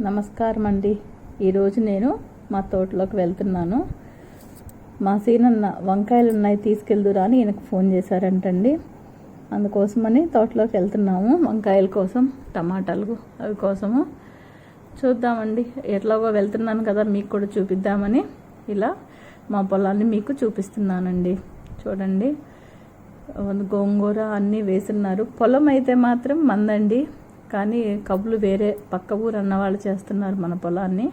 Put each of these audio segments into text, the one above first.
నమస్కారం అండి ఈరోజు నేను మా తోటలోకి వెళ్తున్నాను. మా సీనన్న వంకాయలు ఉన్నాయి తీసుకెళ్దురా అని ఈయనకు ఫోన్ చేశారంటండి. అందుకోసమని తోటలోకి వెళ్తున్నాము. వంకాయల కోసం టమాటాలు అవి కోసము. చూద్దామండి. ఎట్లాగో వెళ్తున్నాను కదా మీకు కూడా చూపిద్దామని ఇలా మా పొలాన్ని మీకు చూపిస్తున్నానండి. చూడండి. గోంగూర అన్నీ వేస్తున్నారు. పొలం అయితే మాత్రం మందండి. కానీ కబులు వేరే పక్క ఊరు అన్న వాళ్ళు చేస్తున్నారు మన పొలాన్ని.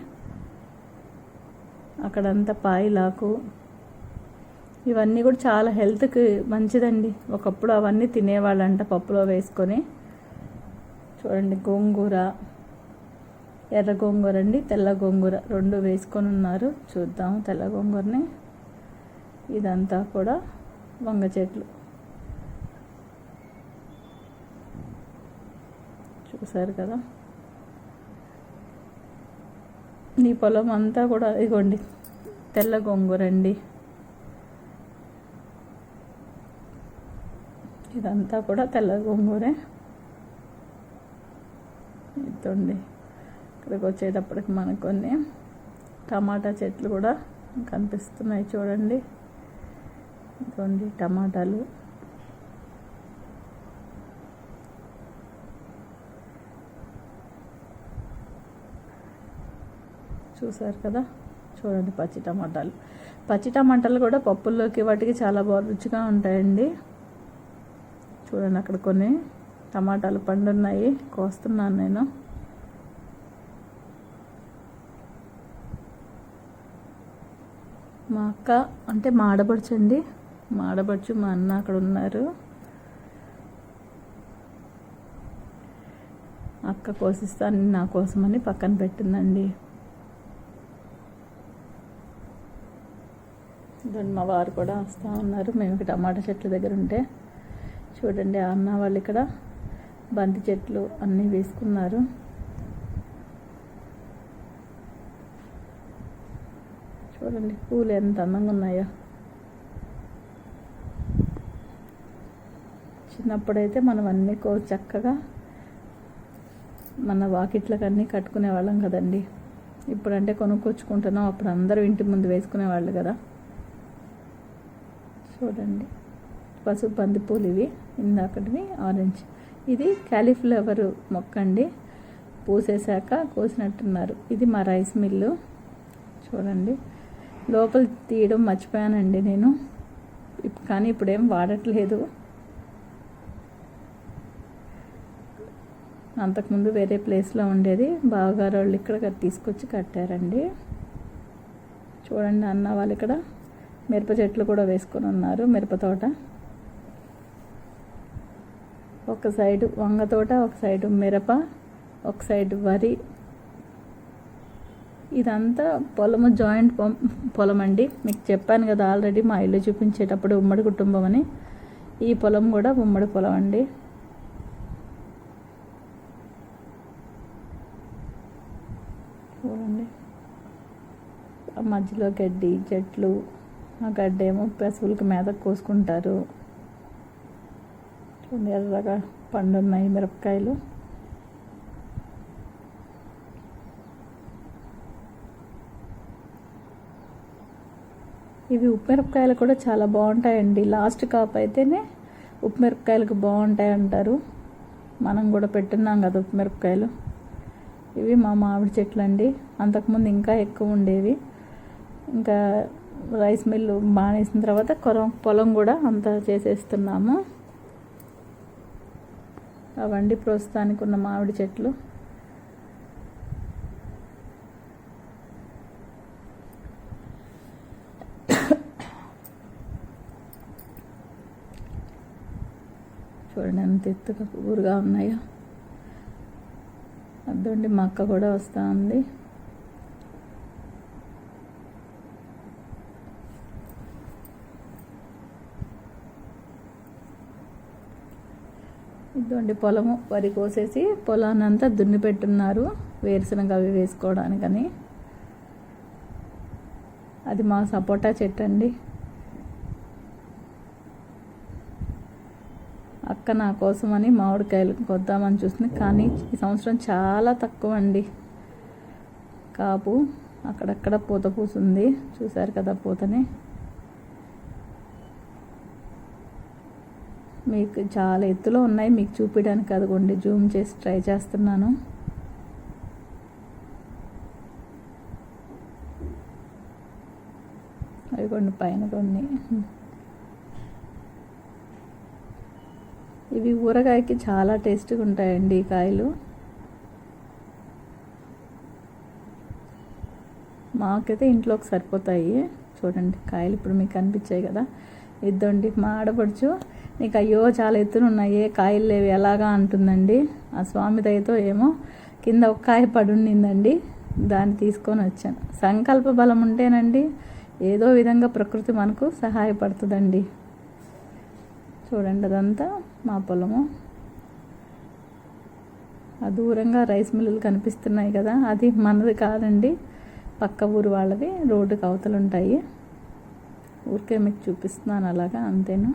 అక్కడంతా పాయిలాకు ఇవన్నీ కూడా చాలా హెల్త్కి మంచిదండి. ఒకప్పుడు అవన్నీ తినేవాళ్ళంట పప్పులో వేసుకొని. చూడండి గోంగూర ఎర్ర గోంగూర అండి తెల్ల గోంగూర రెండు వేసుకొని ఉన్నారు. చూద్దాం తెల్ల గోంగూరని. ఇదంతా కూడా వంగ చెట్లు. చూసారు కదా. నీ పొలం అంతా కూడా ఇగోండి తెల్ల గోంగూర ఇదంతా కూడా తెల్ల గోంగూరే. ఇదండి ఇక్కడికి వచ్చేటప్పటికి మనకు కొన్ని టమాటా చెట్లు కూడా కనిపిస్తున్నాయి చూడండి. ఇదిగోండి టమాటాలు. చూసారు కదా? చూడండి పచ్చి టమాటాలు. పచ్చి టమాటాలు కూడా పప్పుల్లోకి వాటికి చాలా బాగా రుచిగా ఉంటాయండి. చూడండి అక్కడ కొన్ని టమాటాలు పండున్నాయి. కోస్తున్నాను నేను. మా అక్క అంటే మా ఆడపడుచు అండి. మా మా అన్న అక్కడ ఉన్నారు. అక్క కోసిస్తాను నా కోసమని పక్కన పెట్టిందండి. ఇదండి మా వారు కూడా వస్తూ ఉన్నారు. మేము ఇక్కడ టమాటా చెట్ల దగ్గర ఉంటే చూడండి అన్న వాళ్ళు ఇక్కడ బంతి చెట్లు అన్నీ వేసుకున్నారు. చూడండి పూలు ఎంత అందంగా ఉన్నాయో. చిన్నప్పుడైతే మనం అన్నీ కో చక్కగా మన వాకిట్లకన్నీ కట్టుకునే వాళ్ళం కదండి. ఇప్పుడంటే కొనుక్కొచ్చుకుంటున్నాం అప్పుడు అందరూ ఇంటి ముందు వేసుకునేవాళ్ళు కదా. చూడండి. పసుపు బంతిపూలు ఇవి ఇందాకటివి ఆరెంజ్. ఇది క్యాలీఫ్లవర్ మొక్క అండి పూసేశాక కోసినట్టున్నారు. ఇది మా రైస్ మిల్లు. చూడండి. లోపల తీయడం మర్చిపోయానండి నేను. ఇప్- కానీ ఇప్పుడేం వాడట్లేదు. అంతకుముందు వేరే ప్లేస్లో ఉండేది. బావగారు వాళ్ళు ఇక్కడ తీసుకొచ్చి కట్టారండి. చూడండి అన్న వాళ్ళు ఇక్కడ. మిరప చెట్లు కూడా వేసుకొని ఉన్నారు మిరప తోట. ఒక సైడు వంగ తోట ఒక సైడు మిరప ఒక సైడ్ వరి. ఇదంతా పొలము జాయింట్ పొలం అండి మీకు చెప్పాను కదా ఆల్రెడీ మా ఇల్లు చూపించేటప్పుడు ఉమ్మడి కుటుంబం అని. ఈ పొలం కూడా ఉమ్మడి పొలం అండి. చూడండి. ఆ మధ్యలో గడ్డి చెట్లు ఆ గడ్డ ఏమో పశువులకి మేత కోసుకుంటారు. చూడండి ఎర్రగా పండున్నాయి మిరపకాయలు. ఇవి ఉప్పు మిరపకాయలు కూడా చాలా బాగుంటాయండి. లాస్ట్ కాప్ అయితేనే ఉప్పు మిరపకాయలకు బాగుంటాయి అంటారు. మనం కూడా పెట్టున్నాం కదా ఉప్పు మిరపకాయలు. ఇవి మా మామిడి చెట్లు అండి అంతకుముందు ఇంకా ఎక్కువ ఉండేవి. ఇంకా రైస్ మిల్లు మానేసిన తర్వాత కొరం పొలం కూడా అంతా చేసేస్తున్నాము. అవండి ప్రస్తుతానికి ఉన్న మామిడి చెట్లు. చూడండి ఎంత ఎత్తుగా ఊరుగా ఉన్నాయో. అదండి మా అక్క కూడా వస్తూ ఉంది ఇదండి పొలము వరి కోసేసి పొలాన్ని అంతా దున్ని పెట్టున్నారు వేరుశనగ అవి వేసుకోవడానికని. అది మా సపోటా చెట్టు అండి అక్క నా కోసమని మామిడికాయలు కొద్దామని చూస్తుంది కానీ ఈ సంవత్సరం చాలా తక్కువ అండి కాపు అక్కడక్కడ పూత పూసింది చూశారు కదా పూతని. మీకు చాలా ఎత్తులో ఉన్నాయి. మీకు చూపించడానికి అదిగోండి జూమ్ చేసి ట్రై చేస్తున్నాను. అదిగోండి పైన కొన్ని. ఇవి ఊరగాయకి చాలా టేస్ట్గా ఉంటాయండి ఈ కాయలు. మాకైతే ఇంట్లోకి సరిపోతాయి. చూడండి కాయలు ఇప్పుడు మీకు కనిపించాయి కదా. ఇద్దండి మా ఆడపడుచు నీకు అయ్యో చాలా ఎత్తున ఉన్నాయి కాయలు లేవు ఎలాగా అంటుందండి. ఆ స్వామి దయతో ఏమో కింద ఒక కాయ పడుండిందండి దాన్ని తీసుకొని వచ్చాను. సంకల్ప బలం ఉంటేనండి ఏదో విధంగా ప్రకృతి మనకు సహాయపడుతుందండి. చూడండి అదంతా మా పొలము. ఆ దూరంగా రైస్ మిల్లులు కనిపిస్తున్నాయి కదా అది మనది కాదండి పక్క ఊరు వాళ్ళది రోడ్డుకి అవతలు ఉంటాయి ఊరికే మీకు చూపిస్తున్నాను అలాగా అంతేనా?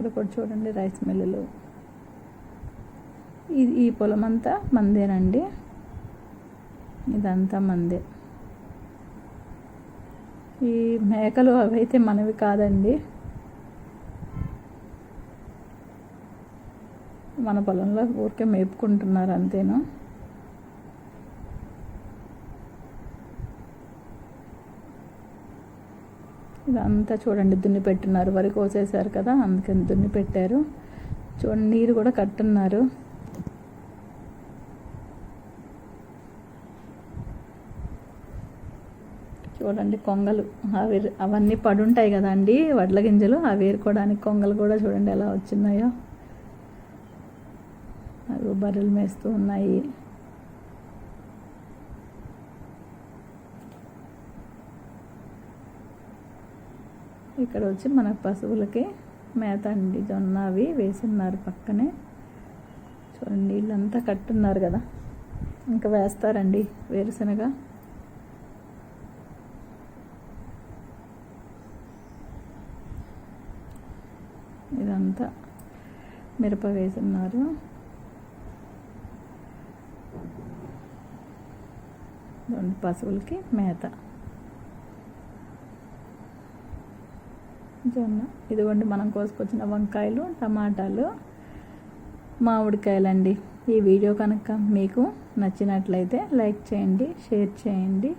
అక్కడ కూడా చూడండి రైస్ మిల్లులు. ఇది ఈ పొలం అంతా మందేనండి. ఇదంతా మందే. ఈ మేకలు అవైతే మనవి కాదండి. మన పొలంలో ఊరికే మేపుకుంటున్నారు అంతేను. ఇదంతా చూడండి దున్ని పెట్టున్నారు వరి కోసేశారు కదా అందుకని దున్ని పెట్టారు. చూడండి నీరు కూడా కట్టున్నారు. చూడండి కొంగలు. అవి అవన్నీ పడుంటాయి కదండి వడ్ల గింజలు. అవి ఏరుకోవడానికి కొంగలు కూడా చూడండి ఎలా వచ్చినాయో. అవి బర్రెలు మేస్తూ ఉన్నాయి. ఇక్కడ వచ్చి మన పశువులకి మేత అండి. జొన్న అవి వేసున్నారు పక్కనే. చూడండి నీళ్ళంతా కట్టున్నారు కదా. ఇంకా వేస్తారండి వేరుశనగ. ఇదంతా మిరప వేసున్నారు. పశువులకి మేత. జొన్న ఇదిగోండి మనం కోసుకొచ్చిన వంకాయలు టమాటాలు మామిడికాయలండి. ఈ వీడియో కనుక మీకు నచ్చినట్లయితే లైక్ చేయండి షేర్ చేయండి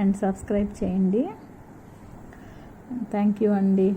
అండ్ సబ్స్క్రైబ్ చేయండి. థ్యాంక్ యూ అండి.